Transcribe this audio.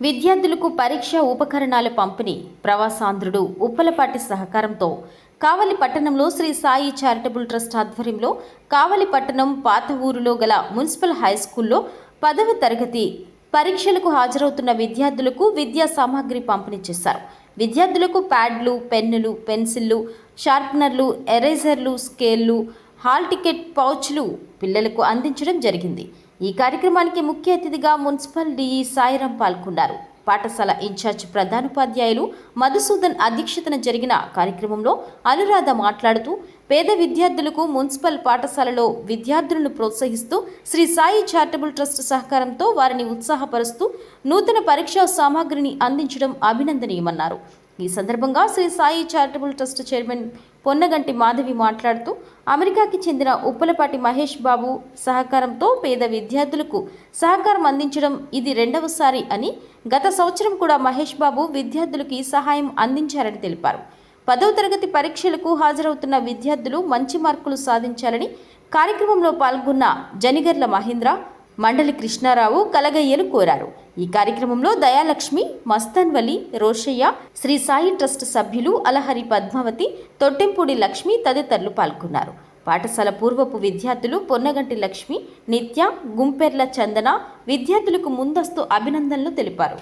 విద్యార్థులకు పరీక్ష ఉపకరణాల పంపిణీ ప్రవాసాంధ్రుడు ఉప్పలపాటి సహకారంతో కావలి పట్టణంలో శ్రీ సాయి చారిటబుల్ ట్రస్ట్ ఆధ్వర్యంలో కావలి పట్టణం పాత ఊరులో గల మున్సిపల్ హై స్కూల్లో పదవ తరగతి పరీక్షలకు హాజరవుతున్న విద్యార్థులకు విద్యా సామాగ్రి పంపిణీ చేశారు. విద్యార్థులకు ప్యాడ్లు పెన్నులు పెన్సిళ్ళు షార్ప్నర్లు ఎరేజర్లు స్కేళ్ళు హాల్ టికెట్ పౌచ్లు పిల్లలకు అందించడం జరిగింది. ఈ కార్యక్రమానికి ముఖ్య అతిథిగా మున్సిపల్ డిఈ సాయిరాం పాల్గొన్నారు. పాఠశాల ఇన్ఛార్జ్ ప్రధానోపాధ్యాయులు మధుసూదన్ అధ్యక్షతన జరిగిన కార్యక్రమంలో అనురాధ మాట్లాడుతూ పేద విద్యార్థులకు మున్సిపల్ పాఠశాలలో విద్యార్థులను ప్రోత్సహిస్తూ శ్రీ సాయి చారిటబుల్ ట్రస్ట్ సహకారంతో వారిని ఉత్సాహపరుస్తూ నూతన పరీక్షా సామాగ్రిని అందించడం అభినందనీయమన్నారు. ఈ సందర్భంగా Shri Sai charitable trust chairman Ponnaganti Madhavi మాట్లాడుతూ అమెరికాకి చెందిన ఉప్పలపాటి మహేష్ బాబు సహకారంతో పేద విద్యార్థులకు సహకారం అందించడం ఇది రెండవసారి అని గత సంవత్సరం కూడా మహేష్ బాబు విద్యార్థులకి సహాయం అందించారని తెలిపారు. పదవ తరగతి పరీక్షలకు హాజరవుతున్న విద్యార్థులు మంచి మార్కులు సాధించాలని కార్యక్రమంలో పాల్గొన్న జనిగర్ల మహేంద్ర మండలి కృష్ణారావు కలగయ్యలు కోరారు. ఈ కార్యక్రమంలో దయాలక్ష్మి మస్తన్వలి రోషయ్య శ్రీ సాయి ట్రస్ట్ సభ్యులు అలహరి పద్మావతి తొట్టెంపూడి లక్ష్మి తదితరులు పాల్గొన్నారు. పాఠశాల పూర్వపు విద్యార్థులు పొన్నగంటి లక్ష్మి నిత్య గుంపెర్ల చందన విద్యార్థులకు ముందస్తు అభినందనలు తెలిపారు.